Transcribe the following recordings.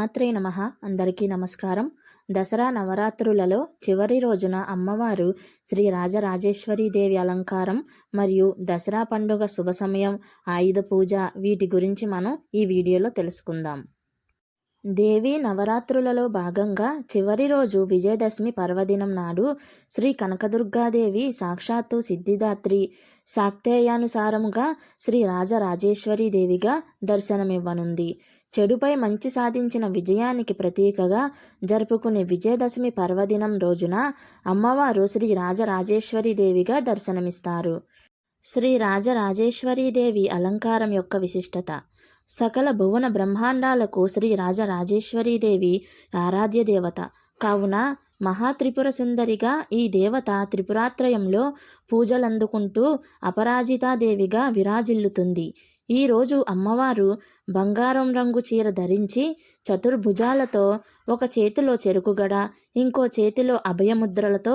శ్రీమాత్రే నమ. అందరికీ నమస్కారం. దసరా నవరాత్రులలో చివరి రోజున అమ్మవారు శ్రీ రాజరాజేశ్వరీదేవి అలంకారం మరియు దసరా పండుగ శుభ సమయం ఆయుధ పూజ వీటి గురించి మనం ఈ వీడియోలో తెలుసుకుందాం. దేవి నవరాత్రులలో భాగంగా చివరి రోజు విజయదశమి పర్వదినం నాడు శ్రీ కనకదుర్గాదేవి సాక్షాత్తు సిద్ధిదాత్రి శాక్తేయానుసారముగా శ్రీ రాజరాజేశ్వరి దేవిగా దర్శనమివ్వనుంది. చెడుపై మంచి సాధించిన విజయానికి ప్రతీకగా జరుపుకునే విజయదశమి పర్వదినం రోజున అమ్మవారు శ్రీ రాజరాజేశ్వరి దేవిగా దర్శనమిస్తారు. శ్రీ రాజరాజేశ్వరీదేవి అలంకారం యొక్క విశిష్టత. సకల భువన బ్రహ్మాండాలకు శ్రీ రాజరాజేశ్వరీదేవి ఆరాధ్య దేవత కావున మహాత్రిపుర సుందరిగా ఈ దేవత త్రిపురాత్రయంలో పూజలందుకుంటూ అపరాజితాదేవిగా విరాజిల్లుతుంది. ఈరోజు అమ్మవారు బంగారం రంగు చీర ధరించి చతుర్భుజాలతో ఒక చేతిలో చెరుకుగడ ఇంకో చేతిలో అభయముద్రలతో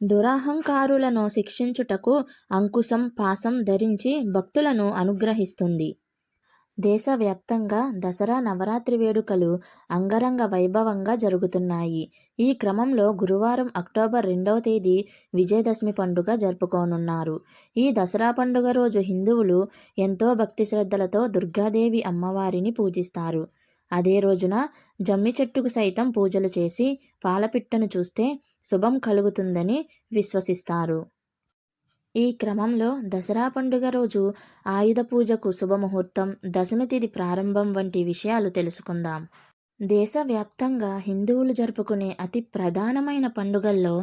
దురహంకారులను శిక్షించుటకు అంకుశం పాసం ధరించి భక్తులను అనుగ్రహిస్తుంది. దేశవ్యాప్తంగా దసరా నవరాత్రి వేడుకలు అంగరంగ వైభవంగా జరుగుతున్నాయి. ఈ క్రమంలో గురువారం అక్టోబర్ రెండవ తేదీ విజయదశమి పండుగ జరుపుకోనున్నారు. ఈ దసరా పండుగ రోజు హిందువులు ఎంతో భక్తి శ్రద్ధలతో దుర్గాదేవి అమ్మవారిని పూజిస్తారు. అదే రోజున జమ్మి చెట్టుకు సైతం పూజలు చేసి పాలపిట్టను చూస్తే శుభం కలుగుతుందని విశ్వసిస్తారు. ఈ క్రమంలో దసరా పండుగ రోజు ఆయుధ పూజకు శుభముహూర్తం దశమి తిథి ప్రారంభం వంటి విషయాలు తెలుసుకుందాం. దేశవ్యాప్తంగా హిందువులు జరుపుకునే అతి ప్రధానమైన పండుగల్లో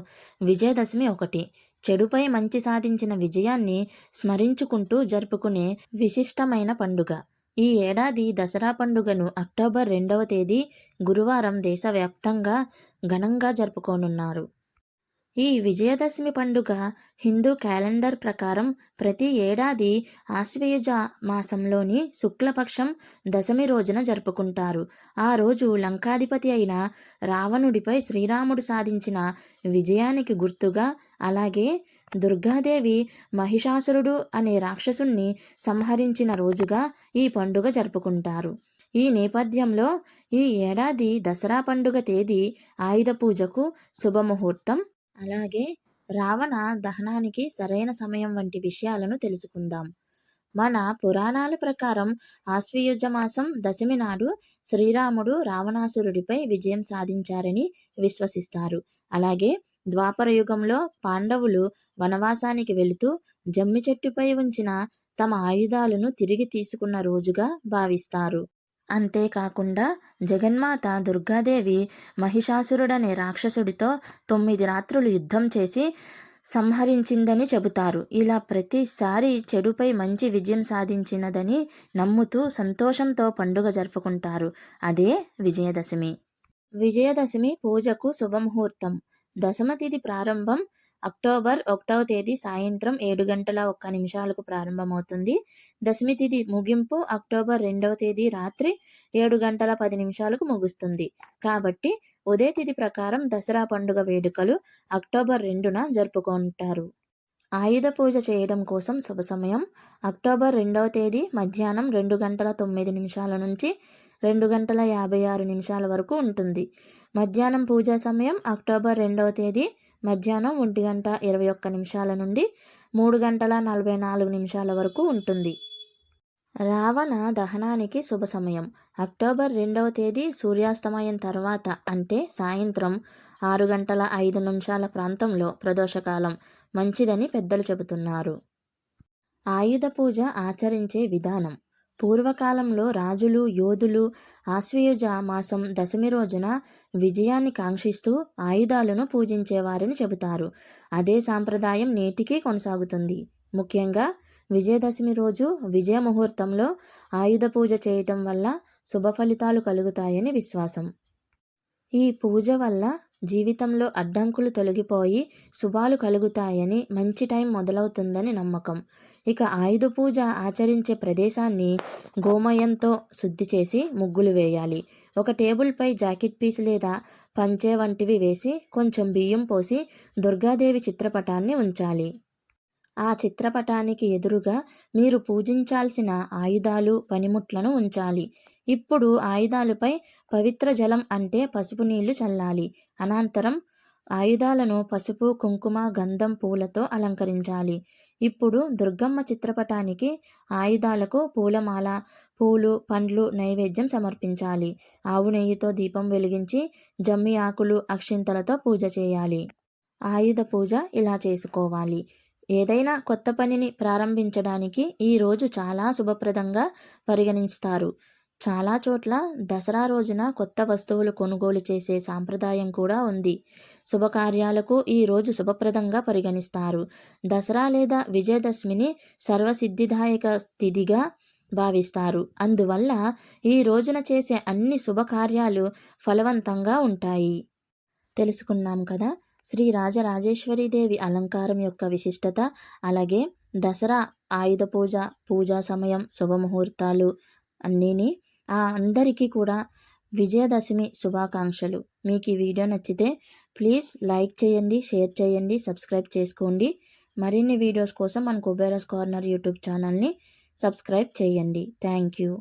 విజయదశమి ఒకటి. చెడుపై మంచి సాధించిన విజయాన్ని స్మరించుకుంటూ జరుపుకునే విశిష్టమైన పండుగ. ఈ ఏడాది దసరా పండుగను అక్టోబర్ రెండవ తేదీ గురువారం దేశవ్యాప్తంగా ఘనంగా జరుపుకోనున్నారు. ఈ విజయదశమి పండుగ హిందూ క్యాలెండర్ ప్రకారం ప్రతి ఏడాది ఆశ్వయుజ మాసంలోని శుక్లపక్షం దశమి రోజున జరుపుకుంటారు. ఆ రోజు లంకాధిపతి అయిన రావణుడిపై శ్రీరాముడు సాధించిన విజయానికి గుర్తుగా అలాగే దుర్గాదేవి మహిషాసురుడు అనే రాక్షసుణ్ణి సంహరించిన రోజుగా ఈ పండుగ జరుపుకుంటారు. ఈ నేపథ్యంలో ఈ ఏడాది దసరా పండుగ తేదీ ఆయుధ పూజకు శుభముహూర్తం అలాగే రావణ దహనానికి సరైన సమయం వంటి విషయాలను తెలుసుకుందాం. మన పురాణాల ప్రకారం ఆశ్వయుజ మాసం దశమి నాడు శ్రీరాముడు రావణాసురుడిపై విజయం సాధించారని విశ్వసిస్తారు. అలాగే ద్వాపర యుగంలో పాండవులు వనవాసానికి వెళుతూ జమ్మి చెట్టుపై ఉంచిన తమ ఆయుధాలను తిరిగి తీసుకున్న రోజుగా భావిస్తారు. అంతేకాకుండా జగన్మాత దుర్గాదేవి మహిషాసురుడనే రాక్షసుడితో తొమ్మిది రాత్రులు యుద్ధం చేసి సంహరించిందని చెబుతారు. ఇలా ప్రతిసారి చెడుపై మంచి విజయం సాధించినదని నమ్ముతూ సంతోషంతో పండుగ జరుపుకుంటారు. అదే విజయదశమి. విజయదశమి పూజకు శుభముహూర్తం. దశమ తిథి ప్రారంభం అక్టోబర్ ఒకటవ తేదీ సాయంత్రం ఏడు గంటల ఒక్క నిమిషాలకు ప్రారంభమవుతుంది. దశమి తిథి ముగింపు అక్టోబర్ రెండవ తేదీ రాత్రి ఏడు గంటల పది నిమిషాలకు ముగుస్తుంది. కాబట్టి ఉదయ తిథి ప్రకారం దసరా పండుగ వేడుకలు అక్టోబర్ రెండున జరుపుకుంటారు. ఆయుధ పూజ చేయడం కోసం శుభ సమయం. అక్టోబర్ రెండవ తేదీ మధ్యాహ్నం రెండు గంటల తొమ్మిది నిమిషాల నుంచి రెండు గంటల యాభై ఆరు నిమిషాల వరకు ఉంటుంది. మధ్యాహ్నం పూజా సమయం అక్టోబర్ రెండవ తేదీ మధ్యాహ్నం ఒంటి గంట ఇరవై ఒక్క నిమిషాల నుండి మూడు గంటల నలభై నాలుగు నిమిషాల వరకు ఉంటుంది. రావణ దహనానికి శుభ సమయం. అక్టోబర్ రెండవ తేదీ సూర్యాస్తమయం తర్వాత అంటే సాయంత్రం ఆరు గంటల ఐదు నిమిషాల ప్రాంతంలో ప్రదోషకాలం. మంచిదని పెద్దలు చెబుతున్నారు. ఆయుధ పూజ ఆచరించే విధానం. పూర్వకాలంలో రాజులు యోధులు ఆశ్వయుజ మాసం దశమి రోజున విజయాన్ని కాంక్షిస్తూ ఆయుధాలను పూజించేవారని చెబుతారు. అదే సాంప్రదాయం నేటికీ కొనసాగుతుంది. ముఖ్యంగా విజయదశమి రోజు విజయ ముహూర్తంలో ఆయుధ పూజ చేయటం వల్ల శుభ ఫలితాలు కలుగుతాయని విశ్వాసం. ఈ పూజ వల్ల జీవితంలో అడ్డంకులు తొలగిపోయి శుభాలు కలుగుతాయని మంచి టైం మొదలవుతుందని నమ్మకం. ఇక ఆయుధ పూజ ఆచరించే ప్రదేశాన్ని గోమయంతో శుద్ధి చేసి ముగ్గులు వేయాలి. ఒక టేబుల్పై జాకెట్ పీస్ లేదా పంచే వంటివి వేసి కొంచెం బియ్యం పోసి దుర్గాదేవి చిత్రపటాన్ని ఉంచాలి. ఆ చిత్రపటానికి ఎదురుగా మీరు పూజించాల్సిన ఆయుధాలు పనిముట్లను ఉంచాలి. ఇప్పుడు ఆయుధాలపై పవిత్ర జలం అంటే పసుపు నీళ్ళు చల్లాలి. అనంతరం ఆయుధాలను పసుపు కుంకుమ గంధం పూలతో అలంకరించాలి. ఇప్పుడు దుర్గమ్మ చిత్రపటానికి ఆయుధాలకు పూలమాల పూలు పండ్లు నైవేద్యం సమర్పించాలి. ఆవు నెయ్యితో దీపం వెలిగించి జమ్మి ఆకులు అక్షింతలతో పూజ చేయాలి. ఆయుధ పూజ ఇలా చేసుకోవాలి. ఏదైనా కొత్త పనిని ప్రారంభించడానికి ఈ రోజు చాలా శుభప్రదంగా పరిగణిస్తారు. చాలా చోట్ల దసరా రోజున కొత్త వస్తువులు కొనుగోలు చేసే సాంప్రదాయం కూడా ఉంది. శుభకార్యాలకు ఈ రోజు శుభప్రదంగా పరిగణిస్తారు. దసరా లేదా విజయదశమిని సర్వసిద్ధిదాయక స్థితిగా భావిస్తారు. అందువల్ల ఈ రోజున చేసే అన్ని శుభకార్యాలు ఫలవంతంగా ఉంటాయి. తెలుసుకున్నాం కదా? శ్రీ రాజరాజేశ్వరీదేవి అలంకారం యొక్క విశిష్టత అలాగే దసరా ఆయుధ పూజ పూజా సమయం శుభముహూర్తాలు అన్నీని ఆ అందరికీ కూడా విజయదశమి శుభాకాంక్షలు. మీకు ఈ వీడియో నచ్చితే ప్లీజ్ లైక్ చేయండి షేర్ చేయండి సబ్స్క్రైబ్ చేసుకోండి. మరిన్ని వీడియోస్ కోసం మన కుబేరస్ కార్నర్ యూట్యూబ్ ఛానల్ని సబ్స్క్రైబ్ చేయండి. Thank you.